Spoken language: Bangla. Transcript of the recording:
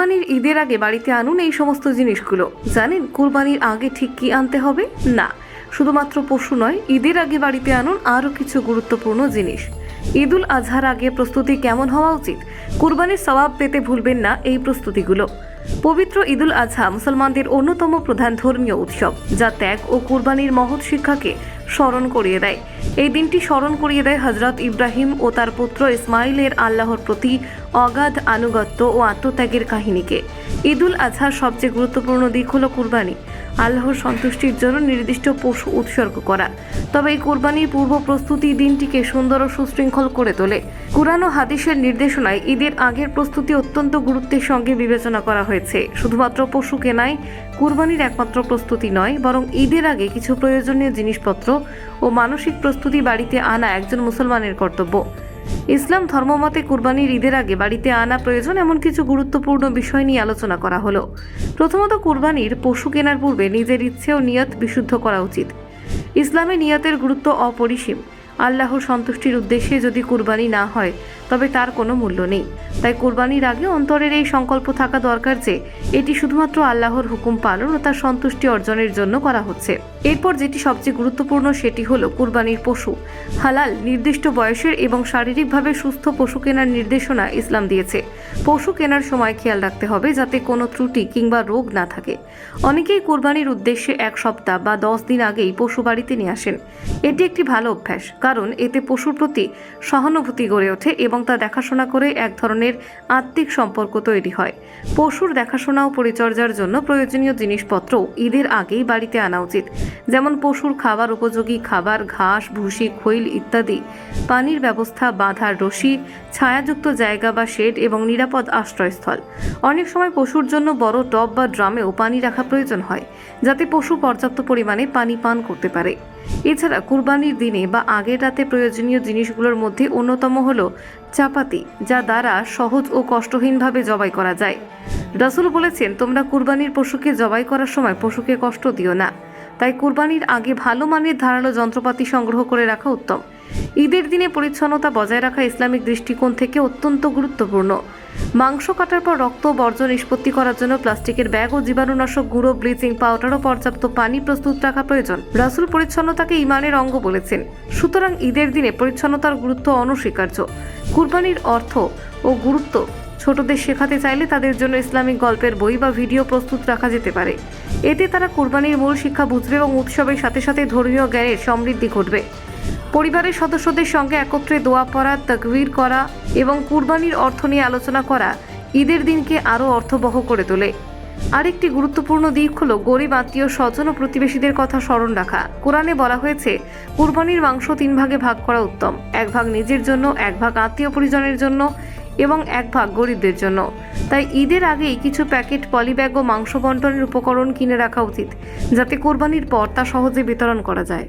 কুরবানির ঈদের আগে বাড়িতে আনুন এই সমস্ত জিনিসগুলো। জানেন কুরবানির আগে ঠিক কি আনতে হবে? না, শুধুমাত্র পশু নয়, ঈদের আগে বাড়িতে আনুন আরও কিছু গুরুত্বপূর্ণ জিনিস। ঈদুল আজহার আগে প্রস্তুতি কেমন হওয়া উচিত? কুরবানির সওয়াব পেতে ভুলবেন না এই প্রস্তুতিগুলো। পবিত্র ঈদুল আজহা মুসলমানদের অন্যতম প্রধান ধর্মীয় উৎসব, যা ত্যাগ ও কুরবানির মহৎ শিক্ষাকে স্মরণ করিয়ে দেয়। এই দিনটি স্মরণ করিয়ে দেয় হজরত ইব্রাহিম ও তার পুত্র ইসমাইলের আল্লাহর প্রতি অগাধ আনুগত্য ও আত্মত্যাগের কাহিনীকে। ঈদুল আজহার সবচেয়ে গুরুত্বপূর্ণ দিক হলো কুরবানি, আল্লাহর সন্তুষ্টির জন্য নির্দিষ্ট পশু উৎসর্গ করা। তবে এই কোরবানির পূর্ব প্রস্তুতি দিনটিকে সুন্দর ও সুশৃঙ্খল করে তোলে। কুরআন ও হাদিসের নির্দেশনায় ঈদের আগের প্রস্তুতি অত্যন্ত গুরুত্বের সঙ্গে বিবেচনা করা হয়েছে। শুধুমাত্র পশু কেনাই কুরবানির একমাত্র প্রস্তুতি নয়, বরং ঈদের আগে কিছু প্রয়োজনীয় জিনিসপত্র ও মানসিক প্রস্তুতি বাড়িতে আনা একজন মুসলমানের কর্তব্য। ইসলাম ধর্মমতে কুরবানির ঈদের আগে বাড়িতে আনা প্রয়োজন এমন কিছু গুরুত্বপূর্ণ বিষয় নিয়ে আলোচনা করা হলো। প্রথমত, কুরবানির পশু কেনার পূর্বে নিজের ইচ্ছে ও নিয়ত বিশুদ্ধ করা উচিত। ইসলামে নিয়তের গুরুত্ব অপরিসীম। আল্লাহর সন্তুষ্টির উদ্দেশ্যে যদি কুরবানি না হয়, তবে তার কোনো মূল্য নেই। তাই কুরবানির আগে অন্তরের এই সংকল্প থাকা দরকার যে, এটি শুধুমাত্র আল্লাহর হুকুম পালন ও তার সন্তুষ্টি অর্জনের জন্য করা হচ্ছে। এরপর যেটি সবচেয়ে গুরুত্বপূর্ণ সেটি হলো কুরবানির পশু। হালাল, নির্দিষ্ট বয়সের এবং শারীরিকভাবে সুস্থ পশু কেনার নির্দেশনা ইসলাম দিয়েছে। পশু কেনার সময় খেয়াল রাখতে হবে যাতে কোনো ত্রুটি কিংবা রোগ না থাকে। অনেকেই কুরবানির উদ্দেশ্যে এক সপ্তাহ বা দশ দিন আগেই পশু বাড়িতে নিয়ে আসেন। এটি একটি ভালো অভ্যাস কারণ এতে পশুর প্রতি সহানুভূতি গড়ে ওঠে এবং তা দেখাশোনা করে এক ধরনের আত্মিক সম্পর্ক তৈরি হয়। পশুর দেখাশোনা ও পরিচর্যার জন্য প্রয়োজনীয় জিনিসপত্র ঈদের আগেই বাড়িতে আনা উচিত। যেমন পশুর খাবার উপযোগী খাবার, ঘাস, ভুসি, খৈল ইত্যাদি। পানির ব্যবস্থা, বাঁধার রশি, ছায়াযুক্ত জায়গা বা শেড এবং নিরাপদ আশ্রয়স্থল। অনেক সময় পশুর জন্য বড় টব বা ড্রামেও পানি রাখা প্রয়োজন হয়, যাতে পশু পর্যাপ্ত পরিমাণে পানি পান করতে পারে। এছাড়া কুরবানির দিনে বা আগের রাতে প্রয়োজনীয় জিনিসগুলোর মধ্যে অন্যতম হলো চাপাতি, যা দ্বারা সহজ ও কষ্টহীনভাবে জবাই করা যায়। রাসুল বলেছেন, তোমরা কুরবানির পশুকে জবাই করার সময় পশুকে কষ্ট দিও না। তাই কুরবানির আগে ভালো মানের ধারালো যন্ত্রপাতি সংগ্রহ করে রাখা উত্তম। ঈদের দিনে পরিচ্ছন্নতা বজায় রাখা ইসলামিক দৃষ্টিকোণ থেকে অত্যন্ত গুরুত্বপূর্ণ। মাংস কাটার পর রক্ত বর্জ্য নিষ্পত্তি করার জন্য প্লাস্টিকের ব্যাগ ও জীবাণুনাশক গুঁড়ো, ব্লিচিং পাউডার ও পর্যাপ্ত পানি প্রস্তুত রাখা প্রয়োজন। রাসুল পরিচ্ছন্নতাকে ইমানের অঙ্গ বলেছেন। সুতরাং ঈদের দিনে পরিচ্ছন্নতার গুরুত্ব অনস্বীকার্য। কুরবানির অর্থ ও গুরুত্ব ছোটদের শেখাতে চাইলে তাদের জন্য ইসলামিক গল্পের বই বা ভিডিও প্রস্তুত রাখা যেতে পারে। এতে তারা কুরবানির মূল শিক্ষা বুঝবে এবং উৎসবের সাথে সাথে ধর্মীয় জ্ঞানের সমৃদ্ধি ঘটবে। পরিবারের সদস্যদের সঙ্গে একত্রে দোয়া পড়া, তকবির করা এবং কুরবানির অর্থ নিয়ে আলোচনা করা ঈদের দিনকে আরও অর্থবহ করে তোলে। আরেকটি গুরুত্বপূর্ণ দিক হলো গরিব আত্মীয় স্বজন ও প্রতিবেশীদের কথা স্মরণ রাখা। কোরআনে বলা হয়েছে, কুরবানির মাংস তিন ভাগে ভাগ করা উত্তম। এক ভাগ নিজের জন্য, এক ভাগ আত্মীয় পরিজনের জন্য এবং এক ভাগ গরিবদের জন্য। তাই ঈদের আগেই কিছু প্যাকেট পলিব্যাগ ও মাংস বন্টনের উপকরণ কিনে রাখা উচিত, যাতে কোরবানির পর তা সহজে বিতরণ করা যায়।